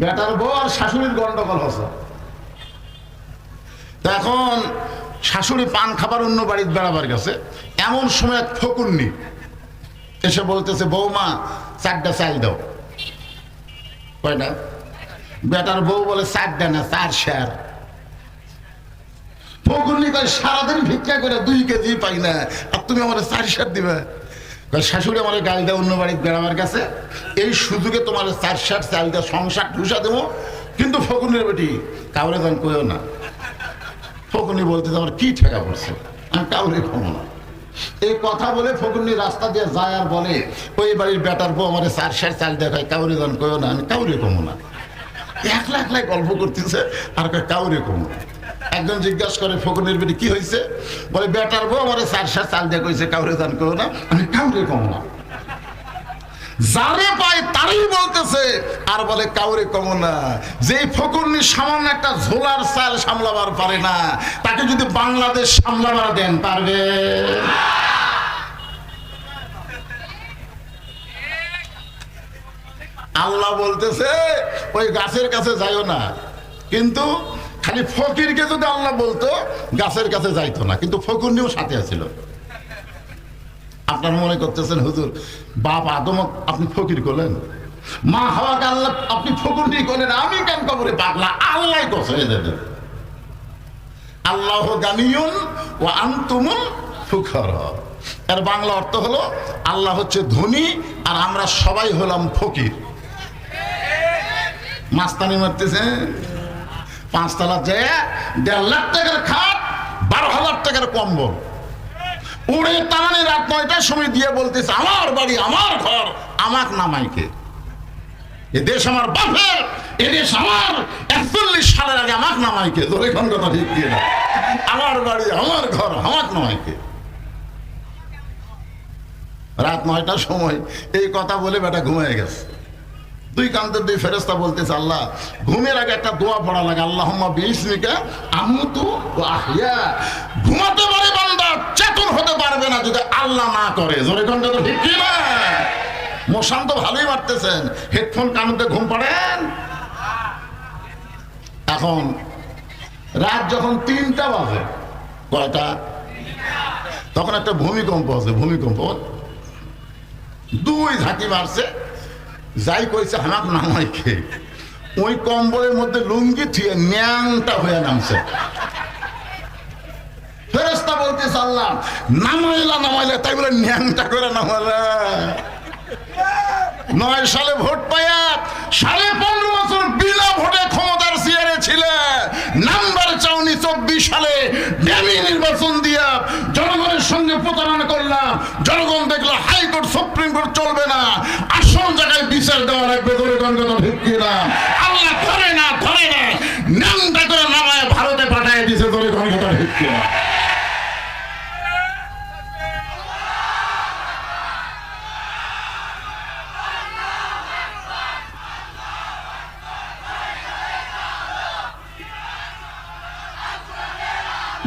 Better বউ আর শাশুড়ির গন্ডগোল হচ্ছে। এখন শাশুড়ি পান খাবার অন্য বাড়িতে বেড়াবার গেছে, এমন সময় ফকুন্নি এসে বলতেছে, বৌমা, চারটা চাল দাও। কয়টা বেটার বউ বলে, চারটা না, চার শেয়ার। ফকুন্নি কয়, সারাদিন ভিক্ষা করে দুই কেজি পাই না, আর তুমি আমার চার শেয়ার দিবে? শাশুড়ি আমার গাল দেয় অন্য বাড়িতে বেড়াবার কাছে। এই সুযোগে তোমার চার শেয়ার চাল দেওয়া সংসার ঢুসা দেবো। কিন্তু ফকুনের বেটি, কাউরে দান কইও না। ফকুনি বলতে আমার কি ঠেকা পড়ছে? আমি কাউরে ক্ষমো না। এই কথা বলে ফকুনি রাস্তা দিয়ে যায় আর বলে, ওই বাড়ির বেটার বউ আমার চার শের চাল দেখায় কাউরে দান কইও না, আমি কাউরে কমো না। একলা একলাই গল্প করতেছে, আর কাউরে কমো না। একজন জিজ্ঞাসা করে ফকুনের বেটি কি হয়েছে বলে, বেটার বউ আমার চার শের চাল দিয়ে কইছে, কাউরে দান করো না। আমি কাউরে কমো না। যারে পায় তারই বলতেছে, আর বলে, কাউরে যে ফকুরনি সামান্য একটা ঝোলার চাল সামলাবার পারে না, তাকে যদি বাংলাদেশ সামলাবার দেন পারবে। আল্লাহ বলতেছে, ওই গাছের কাছে যাইও না। কিন্তু খালি ফকিরকে যদি আল্লাহ বলতো, গাছের কাছে যাইতো না। কিন্তু ফকুরনিও সাথে আছিল। আপনার মনে করতেছেন, হুজুর, বাপ আদম, আপনি ফকির করলেন? মা হাওয়াকে আল্লাহ, আপনি ফকুরনি করলেন? আমি কেন কবরে পাগলা? আল্লাহ কছে দেবেন আল্লাহ গানিয়ন ও আন্তুমুল ফুখর এর বাংলা অর্থ হলো, আল্লাহ হচ্ছে ধনী আর আমরা সবাই হলাম ফকির। মাস্তানি মারতেছে পাঁচতলা যে দেড় লাখ টাকার খাট, বারো হাজার টাকার কম্বল। উড়ে তামানে রাত নয়টার সময় দিয়ে বলতেছে, আমার বাড়ি, আমার ঘর, আমাক নামাইকে এ দেশ আমার বাপের, এ দেশ আমার, একচল্লিশ সালের আগে আমাক নামাইকে ধরে কোন কথা ঠিক দিয়ে না আমার বাড়ি, আমার ঘর, আমাক নামাইকে রাত নয়টার সময় এই কথা বলে বেটা ঘুমিয়ে গেছে। দুই কান্তের দুই ফেরেস্তা বলতেছে, আল্লাহ, ঘুমের আগে একটা দোয়া পড়া লাগে। আল্লাহ বিষ্ণিকা আমুতু আহিয়া ঘুমাতে পারে বান্দা, চেতন হতে পারবে না যদি আল্লাহ না করে। জোরে কণ্ঠে তো ঠিক না? মশান তো ভালোই মারতেছেন। হেডফোন কানুতে ঘুম পাড়েন। এখন রাত যখন তিনটা বাজে, কয়টা? তখন একটা ভূমিকম্প আছে, ভূমিকম্প। দুই ঝাঁকি মারছে। যাই কইছে হামাক নামাই খেয়ে ওই কম্বলের মধ্যে লুঙ্গি থুয়ে ন্যাংটা হয়ে নামছে। ফেরেস্তা বলতে চাল্লাম নামাইলা নামাইলা। তাই বলে ন্যাংটা করে নামাইলা। নয় সালে ভোট পাইয়া সাড়ে পনেরো বছর বিনা ভোটে ক্ষমতার চেয়ারে ছিল। নাম্বার চাউনি চব্বিশ সালে। নির্বাচন দিয়া জনগণের সঙ্গে প্রতারণা করলাম জনগণ দেখল কোর্ট, সুপ্রিম কোর্ট চলবে না। আসল জায়গায় বিচার দেওয়া লাগবে, ধরে কথা ঠিক কিনা আল্লাহ ধরে না ধরে না। নামটা করে নামায় ভারতে পাঠায় দিছে, ধরে কথা ঠিক কিনা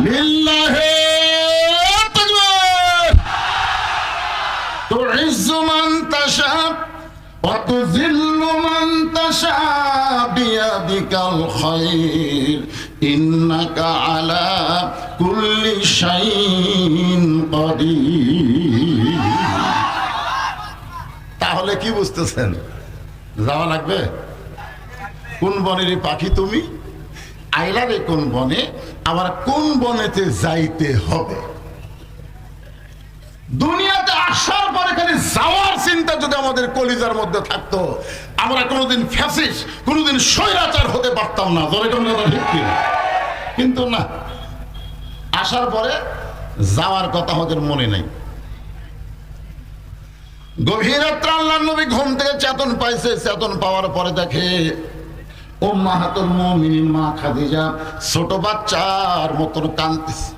লিল্লাহে وتذل من تشاء بيدك الخير إنك على كل شيء قدير তাহলে কি বুঝতেছেন যাওয়া লাগবে কোন বনেরই পাখি তুমি আইলারে কোন বনে আবার কোন বনেতে যাইতে হবে দুনিয়াতে আসার পরে খালি যাওয়ার চিন্তা যদি আমাদের কলিজার মধ্যে থাকতো, আমরা কোনোদিন ফ্যাসিস কোনোদিন স্বৈরাচার হতে পারতাম না। ধরে ঠিক। কিন্তু না, আসার পরে যাওয়ার কথা আমাদের মনে নাই। গভীর আল্লাহ নবী ঘুম থেকে চেতন পাইছে। চেতন পাওয়ার পরে দেখে ও মাহাতুল মুমিনিন মা খাদিজা ছোট বাচ্চার মতন কাঁদতেছে।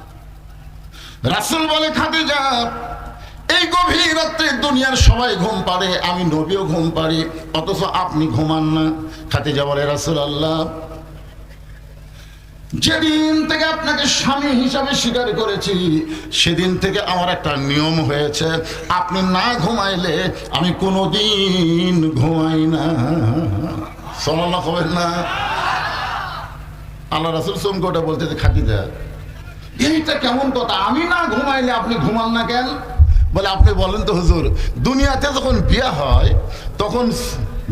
রাসূল বলে, খাদিজা এই গভীর রাত্রে দুনিয়ার সবাই ঘুম পারে আমি নবীও ঘুম পারি অথচ আপনি ঘুমান না। খাদিজা বলে রাসূল আল্লাহ যেদিন থেকে আপনাকে স্বামী হিসাবে স্বীকার করেছি, সেদিন থেকে আমার একটা নিয়ম হয়েছে, আপনি না ঘুমাইলে আমি কোনোদিন ঘুমাই না। সমাল্লা খবেন না। আল্লাহ রাসুল সোমকোটা বলতেছে, খাদিজা, এইটা কেমন কথা? আমি না ঘুমাইলে আপনি ঘুমান না কেন? বলে, আপনি বলেন তো হুজুর, দুনিয়াতে যখন বিয়া হয়, তখন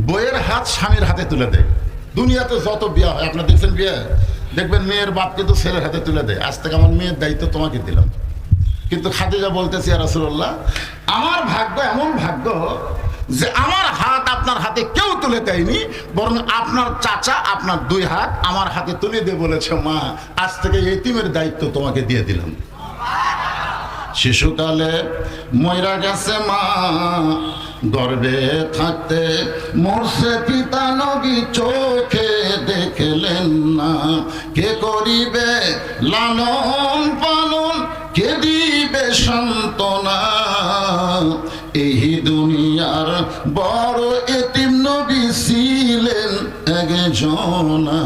বইয়ের হাত স্বামীর হাতে তুলে দেয়। দুনিয়াতে যত বিয়া হয়, আপনার দেখছেন বিয়ে? দেখবেন মেয়ের বাপ কিন্তু ছেলের হাতে তুলে দেয়। আজ থেকে আমার মেয়ের দায়িত্ব তোমাকে দিলাম। কিন্তু খাদিজা বলতেছি রাসুল্লাহ আমার ভাগ্য এমন ভাগ্য যে আমার হাত আপনার হাতে কেউ তুলে দেয়নি, বরং আপনার চাচা, আপনার দুই হাত আমার হাতে তুলে দিয়ে বলেছে, মা, আজ থেকে এতিমের দায়িত্ব তোমাকে দিয়ে দিলাম শিশুকালে ময়রা গেছে মা, গর্বে থাকতে মরছে পিতা নবী চোখে দেখলেন না। কে করিবে লালন পালন, কে দিবে সান্ত্বনা? এই দুনিয়ার বড় এতিম নবী ছিলেন একজনা।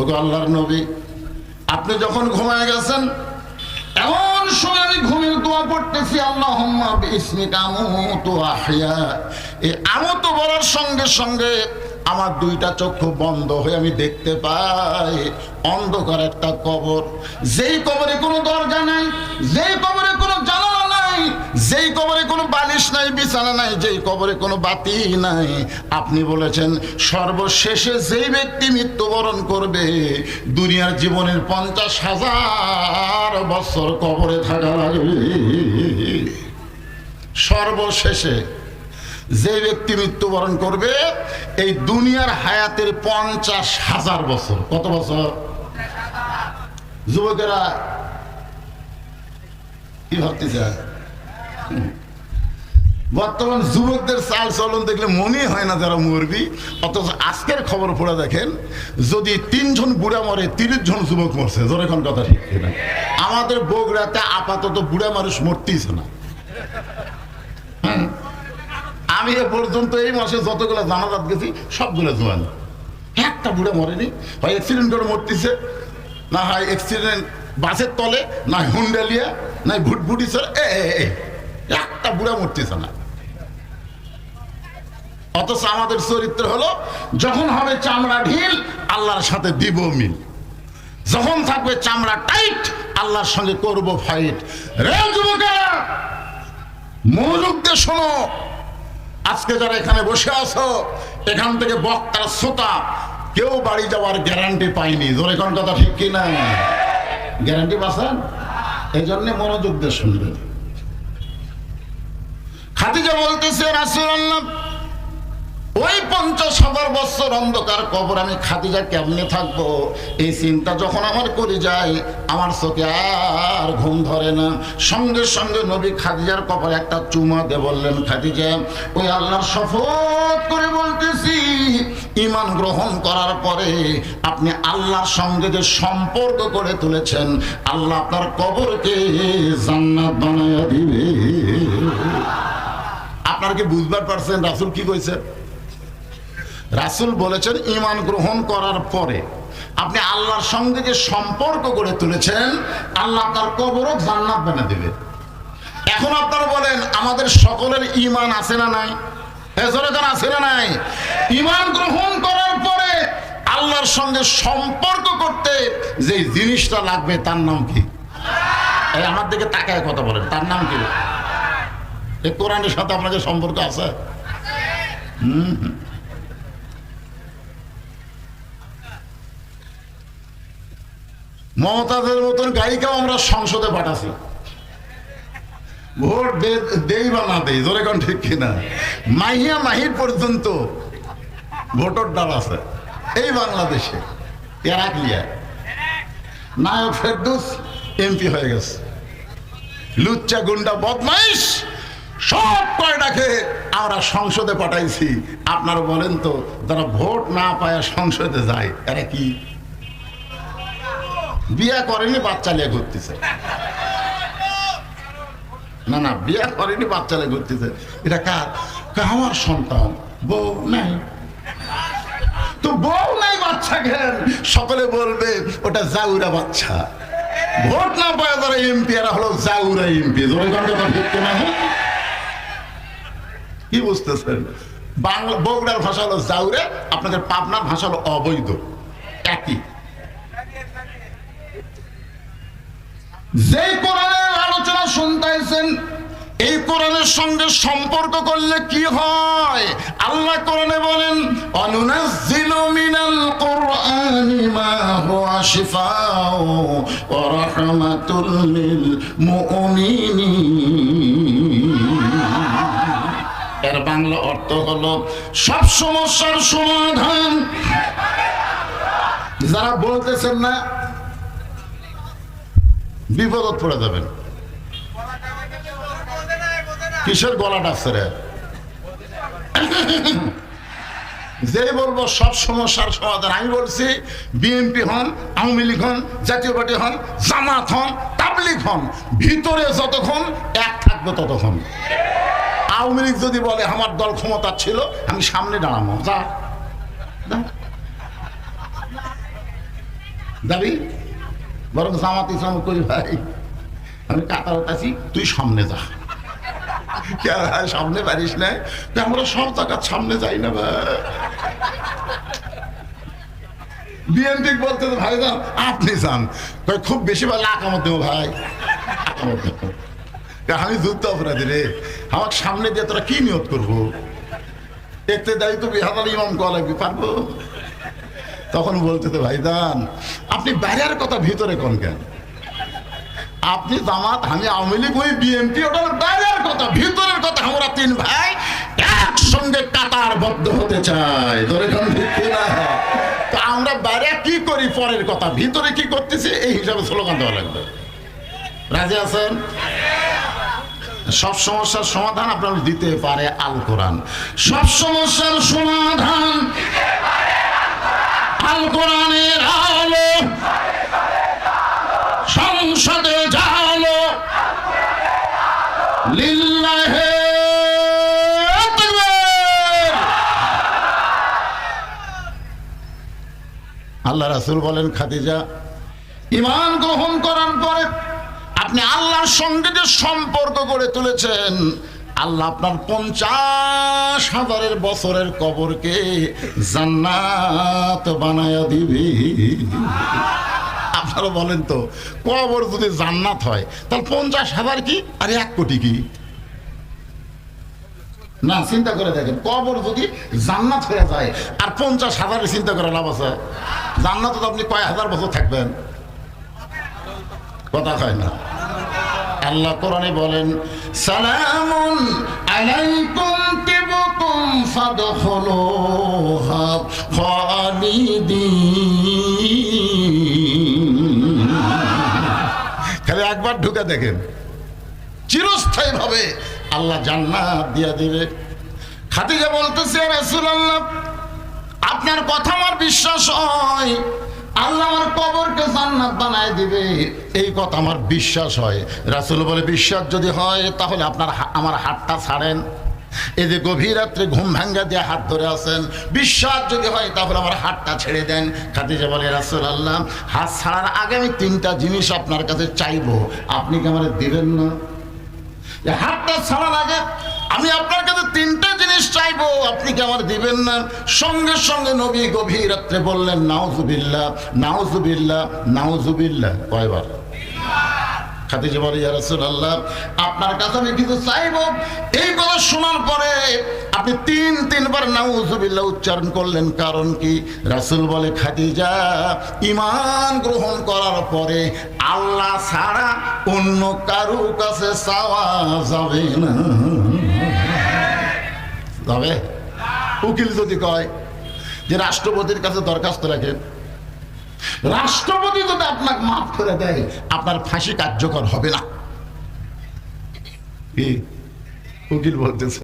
ওগো আল্লাহর নবী, আপনি যখন ঘুমায় গেছেন, এমন পড়তেছি আল্লাহ ইসমিক বলার সঙ্গে সঙ্গে আমার দুইটা চক্ষু বন্ধ হয়ে আমি দেখতে পাই, অন্ধকার একটা কবর। যেই কবরে কোনো দরজা নাই, যেই কবরে কোনো জানালা নাই যেই কবরে কোনো বালিশ নাই, বিছানা নাই, যেই কবরে কোনো বাতি নাই, আপনি বলেছেন, সর্বশেষে যেই ব্যক্তি মৃত্যুবরণ করবে, দুনিয়ার জীবনের পঞ্চাশ হাজার বছর কবরে থাকা লাগবে। সর্বশেষে যে ব্যক্তি মৃত্যুবরণ করবে, এই দুনিয়ার হায়াতের পঞ্চাশ হাজার বছর। কত বছর? যুবকেরা, কি ভাবতেছে বর্তমান যুবকদের চাল চলন দেখলে মনে হয় না যারা মরবি অথচ আজকের খবর পড়ে দেখেন যদি তিনজন বুড়া মরে তিরিশ জন যুবক মরছে। জোরে কোন কথা ঠিক কিনা? আমাদের বগুড়াতে আপাতত বুড়া মানুষ মরতেইছে না। আমি এ পর্যন্ত এই মাসে যতগুলো জানাজাত গেছি সবগুলো জোয়ান। একটা বুড়া মরেনি। হয় অ্যাক্সিডেন্ট করে মরতেছে না হয় অ্যাক্সিডেন্ট বাসের তলে না হুন্ডালিয়া না ভুটভুটি স্যার এ, একটা বুড়া মরতেছে না অথচ আমাদের চরিত্র হলো, যখন হবে চামড়া ঢিল, আল্লাহর সাথে দিব মিল। যখন থাকবে চামড়া টাইট, আল্লাহর সঙ্গে করব ফাইট রে যুবকেরা, মনোযোগ শোনো। আজকে যারা এখানে বসে আছো, এখান থেকে বক্তার শ্রোতা, কেউ বাড়ি যাওয়ার গ্যারান্টি পাইনি জোরে কোন কথা ঠিক কি না গ্যারান্টি পাচ্ছেন? এই জন্য মনোযোগ দিয়ে শুনবেন। খাদিজা বলতেছে, রাসূলুল্লাহ, ওই পঞ্চাশ হাজার বছর অন্ধকার কবর আমি খাদিজা কেমনে থাকব? এই চিন্তা যখন আমার করে যায়, আমার চোখে আর ঘুম ধরে না। সঙ্গে সঙ্গে নবী খাদিজার কপালে একটা চুমা দে বললেন, খাদিজা, ওই আল্লাহর শপথ করে বলতেছি ইমান গ্রহণ করার পরে আপনি আল্লাহর সঙ্গে যে সম্পর্ক করে তুলেছেন, আল্লাহ আপনার কবরকে জান্নাত বানায়া দিবে। আপনার কি বুঝবার পারছেন রাসুল কি কইছে রাসুল বলেছেন ইমান গ্রহণ করার পরে আপনি আল্লাহর সঙ্গে যে সম্পর্ক গড়ে তুলেছেন, আল্লাহ আপনার কবরও জান্নাত বানা দেবে। এখন আপনারা বলেন, আমাদের সকলের ইমান আছে না নাই? হেজরেখান আছে না নাই? ইমান গ্রহণ করার পরে আল্লাহর সঙ্গে সম্পর্ক করতে যে জিনিসটা লাগবে, তার নাম কি? আমার দিকে তাকায় কথা বলেন, তার নাম কি? এই কোরআনের সাথে আপনাদের সম্পর্ক আছে? হুম। মতন গায়িকাও আমরা সংসদে পাঠাছি। ভোট দেই বা না দেই, জোরে কোন ঠিক কিনা? মাহিয়া মাহির পর্যন্ত ভোটর ডাল আছে। এই বাংলাদেশে নায়ক ফেরদুস এমপি হয়ে গেছে। লুচ্চা গুন্ডা বদমাইশ! সব কয়টাকে আমরা সংসদে পাঠাইছি। আপনারা বলেন তো, যারা ভোট না পায় সংসদে যায়, এরা কি? বিয়া করেনি বাচ্চা নিয়ে ঘুরতেছে। না না, বিয়া করেনি বাচ্চা নিয়ে ঘুরতেছে। এটা কার? আমার সন্তান, বউ নাই। তো বউ নাই বাচ্চা কেন? সকলে বলবে, ওটা জাউরা বাচ্চা। ভোট না পায়, যারা এমপি, এরা হলো জাউরা এমপি। ঠিক না কি বুঝতেছেন? বাংলা, বগুড়ার ভাষা হলো জাউরে, আপনাদের পাবনার ভাষা হলো অবৈধ। একই। যে কোরআনের আলোচনা শুনতেছেন এই কোরআনের সঙ্গে সম্পর্ক করলে কি হয়? আল্লাহ কোরআনে বলেন, অনুনাজ্জিলু মিনাল কোরআনি মা হুয়া শিফাউ ওয়া রাহমাতুল লিল মুমিনিন। বাংলা অর্থ হলো, সব সমস্যার সমাধান। যারা বলতেছেন না, বিপদত পড়ে যাবেন। কিসের গলা ডাকছে রে? যে বলব, সব সমস্যার সমাধান। আমি বলছি, বিএনপি হন, আওয়ামী লীগ হন, জাতীয় পার্টি হন, জামাত হন, তাবলিগ হন, ভিতরে যতক্ষণ এক থাকবে ততক্ষণ। আওয়ামী লীগ যদি বলে আমার দল ক্ষমতা ছিল, আমি সামনে দাঁড়াবো। যা। যাবি বরং জামাত ইসলাম করি ভাই। আমি কাতারত আছি তুই সামনে যা। সামনে পারিস না? আমরা সব জায়গার সামনে যাই না ভাই। বিএনপি বলতে ভাই যান, আপনি যান। খুব বেশি ভালো আকামত দেবো ভাই। আকামত দেবো। আমি যুদ্ধ অপরাধী রে। আমার সামনে দিয়ে তোরা কি নিয়ত করব? দেখতে যাই তো বিহার ইমাম কল লাগবে পারব? তখন বলতে তো ভাই দান আপনি বাইরের কথা ভিতরে কোন কেন? আপনি জামাত, আমি আওয়ামী লীগ ওই বিএনপি ওটার বাইরের কথা, ভিতরের কথা। আমরা তিন ভাই একসঙ্গে কাতার বদ্ধ হতে চাই। ধরে তো আমরা বাইরে কি করি পরের কথা? ভিতরে কি করতেছি? এই হিসাবে স্লোগান দেওয়া লাগবে। রাজি আছেন? সব সমস্যার সমাধান আপনার দিতে পারে আল কোরআন। সব সমস্যার সমাধান আল কোরআনের আলো। সংসদে জালো। লিল্লাহে আল্লাহ রাসুল বলেন, খাদিজা ইমান গ্রহণ করার পরে আপনি আল্লাহর সঙ্গে যে সম্পর্ক গড়ে তুলেছেন। আল্লাহ আপনার পঞ্চাশ হাজারের বছরের কবরকে জান্নাত বানায়া দিবে। আপনারা বলেন তো, কবর যদি জান্নাত হয়, তাহলে পঞ্চাশ হাজার কি আর এক কোটি কি? না, চিন্তা করে দেখেন, কবর যদি জান্নাত হয়ে যায়, আর পঞ্চাশ হাজারের চিন্তা করে লাভ আছে। জান্নাত তো আপনি কয় হাজার বছর থাকবেন? কথা হয় না। আল্লাহ কোরআনে বলেন, সালামুন আলাইকুম তিবতুম ফাদখুলুহা খালিদিন। খালি একবার ঢুকে দেখেন। চিরস্থায়ী ভাবে আল্লাহ জান্নাত দিয়া দিবে। খাদিজা বলতেছে রাসূলুল্লাহ, আপনার কথা আমার বিশ্বাস হয়। আল্লাহ আমার দিবে। এই কথা আমার বিশ্বাস হয়। রাসূল বলে, বিশ্বাস যদি হয়, তাহলে আপনার আমার ছাড়েন। গভীর ঘুম দিয়ে হাত ধরে আছেন, বিশ্বাস যদি হয় আমার ছেড়ে দেন। বলে রাসূল হাত ছাড়ার আগে আমি তিনটা জিনিস আপনার কাছে চাইব। আপনি কি আমার দিবেন না? হাতটা ছাড়ার আগে আমি আপনার কাছে তিনটা জিনিস চাইব। আপনি কি আমার দিবেন না? সঙ্গে সঙ্গে নবী গভীর রাত্রে বললেন, নাউজুবিল্লাহ নাউজুবিল্লাহ নাউজুবিল্লাহ। কয়বার? খাদিজা বলে, ইয়া আপনার কাছে আমি কিছু চাইব। এই কথা শোনার পরে আপনি তিন, তিনবার নাউজুবিল্লাহ উচ্চারণ করলেন। কারণ কি? রাসূল বলে, খাদিজা, ঈমান গ্রহণ করার পরে আল্লাহ ছাড়া অন্য কারও কাছে চাওয়া যাবে না। যাবে উকিল যদি কয় যে রাষ্ট্রপতির কাছে দরখাস্ত রাখেন, রাষ্ট্রপতি যদি আপনাকে মাফ করে দেয়, আপনার ফাঁসি কার্যকর হবে না। উকিল বলতেছে।